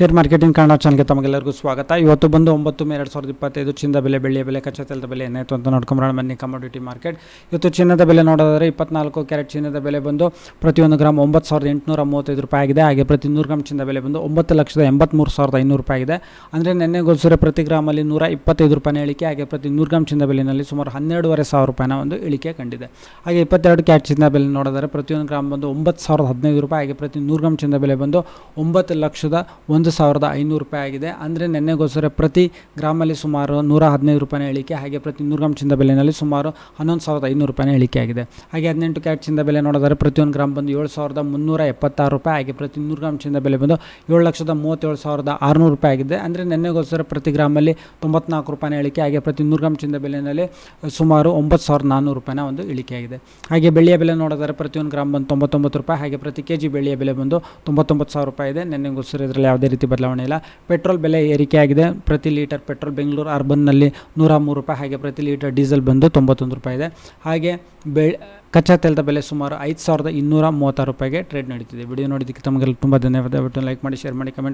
Share marketing Kannada ಚಾನಲ್ಗೆ ತಮಗೆಲ್ಲರಿಗೂ ಸ್ವಾಗತ. ಇವತ್ತು ಬಂದು ಒಂಬತ್ತು ಮೇ ಎರಡು ಸಾವಿರದ ಇಪ್ಪತ್ತೈದು ಚಿನ್ನದ ಬೆಲೆ, ಬೆಳ್ಳಿಯ ಬೆಲೆ, ಕಚ್ಚಾ ತೆಲದ ಬೆಲೆ ಏನಾಯಿತು ಅಂತ ನೋಡ್ಕೊಂಬರೋಣ ಬನ್ನಿ ಕಮೋಡಿಟಿ ಮಾರ್ಕೆಟ್ ಇವತ್ತು ಚಿನ್ನದ ಬೆಲೆ ನೋಡೋದಾದರೆ ಇಪ್ಪತ್ನಾಲ್ಕು ಕ್ಯಾರೆಟ್ ಚಿನ್ನದ ಬೆಲೆ ಬಂದು ಪ್ರತಿಯೊಂದು ಗ್ರಾಮ್ ಒಂಬತ್ತು ಸಾವಿರದ ಎಂಟುನೂರ ಮೂವತ್ತೈದು ರೂಪಾಯಿ ಆಗಿದೆ. ಹಾಗೆ ಪ್ರತಿ ನೂರು ಗ್ರಾಮ್ ಚಿನ್ನದ ಬೆಲೆ ಬಂದು ಒಂಬತ್ತು ಲಕ್ಷದ ಎಂಬತ್ತ್ಮೂರು ಸಾವಿರದ ಐನೂರು ರೂಪಾಯಿ ಇದೆ ಅಂದರೆ ನಿನ್ನೆ ಗೋಸ್ಕರ ಪ್ರತಿ ಗ್ರಾಮಲ್ಲಿ ನೂರ ಇಪ್ಪತ್ತೈದು ರೂಪಾಯಿನ ಇಳಿಕೆ, ಹಾಗೆ ಪ್ರತಿ ನೂರು ಗ್ರಾಮ್ ಚಿನ್ನದ ಬೆಲೆಯಲ್ಲಿ ಸುಮಾರು ಹನ್ನೆರಡೂವರೆ ಸಾವಿರ ರೂಪಾಯಿನ ಒಂದು ಇಳಿಕೆ ಕಂಡಿದೆ. ಹಾಗೆ ಇಪ್ಪತ್ತೆರಡು ಕ್ಯಾರೆಟ್ ಚಿನ್ನದ ಬೆಲೆ ನೋಡಿದರೆ ಪ್ರತಿಯೊಂದು ಗ್ರಾಮ್ ಬಂದು ಒಂಬತ್ತು ಸಾವಿರದ ಹದಿನೈದು ರೂಪಾಯಿ, ಹಾಗೆ ಪ್ರತಿ ನೂರು ಗ್ರಾಮ್ ಚಿನ್ನದ ಬೆಲೆ ಬಂದು ಒಂಬತ್ತು ಲಕ್ಷದ ಒಂದು ಸಾವಿರದ ಐನೂರು ರೂಪಾಯಿ ಆಗಿದೆ. ಅಂದರೆ ನಿನ್ನೆಗೋಸ್ಕರ ಪ್ರತಿ ಗ್ರಾಮಲ್ಲಿ ಸುಮಾರು ನೂರ ಹದಿನೈದು ರೂಪಾಯಿನ ಇಳಿಕೆ, ಹಾಗೆ ಪ್ರತಿ ನೂರು ಗ್ರಾಮ್ ಚಿಂದ ಬೆಲೆಯಲ್ಲಿ ಸುಮಾರು ಹನ್ನೊಂದು ಸಾವಿರದ ಐನೂರು ರೂಪಾಯಿನ ಇಳಿಕೆ ಆಗಿದೆ. ಹಾಗೆ ಹದಿನೆಂಟು ಕ್ಯಾಟ್ ಚಿಂದ ಬೆಲೆ ನೋಡಿದರೆ ಪ್ರತಿಯೊಂದು ಗ್ರಾಮ್ ಬಂದು ಏಳು ಸಾವಿರದ ಮುನ್ನೂರ ಎಪ್ಪತ್ತಾರು ರೂಪಾಯಿ, ಹಾಗೆ ಪ್ರತಿ ನೂರು ಗ್ರಾಮ್ ಚಿಂದ ಬೆಲೆ ಬಂದು ಏಳು ಲಕ್ಷದ ಮೂವತ್ತೇಳು ಸಾವಿರದ ಆರುನೂರು ರೂಪಾಯಿ ಆಗಿದೆ. ಅಂದರೆ ನಿನ್ನೆಗೋಸ್ಕರ ಪ್ರತಿ ಗ್ರಾಮಲ್ಲಿ ತೊಂಬತ್ನಾಲ್ಕು ರೂಪಾಯಿನ ಇಳಿಕೆ, ಹಾಗೆ ಪ್ರತಿ ನೂರು ಗ್ರಾಮ್ ಚಿಂದ ಬೆಲೆಯಲ್ಲಿ ಸುಮಾರು ಒಂಬತ್ತು ಸಾವಿರದ ನಾನ್ನೂರು ರೂಪಾಯಿನ ಒಂದು ಇಳಿಕೆ ಆಗಿದೆ. ಹಾಗೆ ಬೆಳ್ಳಿಯ ಬೆಲೆ ನೋಡಿದರೆ ಪ್ರತಿಯೊಂದು ಗ್ರಾಮ್ ಬಂದು ತೊಂಬತ್ತೊಂಬತ್ತು ರೂಪಾಯಿ, ಹಾಗೆ ಪ್ರತಿ ಕೆ ಜಿ ಬೆಳ್ಳಿಯ ಬೆಲೆ ಬಂದು ತೊಂಬತ್ತೊಂಬತ್ತು ಸಾವಿರ ರೂಪಾಯಿ ಇದೆ. ನೆನ್ನೆಗೋಸ್ಕರ ಇದರಲ್ಲಿ ಯಾವುದೇ ರೀತಿ ಬದಲಾವಣೆ ಇಲ್ಲ. ಪೆಟ್ರೋಲ್ ಬೆಲೆ ಏರಿಕೆಯಾಗಿದೆ. ಪ್ರತಿ ಲೀಟರ್ ಪೆಟ್ರೋಲ್ ಬೆಂಗಳೂರು ಅರ್ಬನ್ನಲ್ಲಿ ನೂರ ಮೂರು ರೂಪಾಯಿ, ಹಾಗೆ ಪ್ರತಿ ಲೀಟರ್ ಡೀಸೆಲ್ ಬಂದು ತೊಂಬತ್ತೊಂದು ರೂಪಾಯಿ ಇದೆ. ಹಾಗೆ ಬೆ, ಕಚ್ಚಾ ತೈಲದ ಬೆಲೆ ಸುಮಾರು ಐದು ಸಾವಿರದ ಇನ್ನೂರ ಮೂವತ್ತಾರು ರೂಪಾಯಿಗೆ ಟ್ರೇಡ್ ನಡೀತಿದೆ. ವಿಡಿಯೋ ನೋಡಿದ್ದಕ್ಕೆ ತಮಗೆಲ್ಲ ತುಂಬ ಧನ್ಯವಾದ. ಬಿಟ್ಟು ಲೈಕ್ ಮಾಡಿ, ಶೇರ್ ಮಾಡಿ, ಕಮೆಂಟ್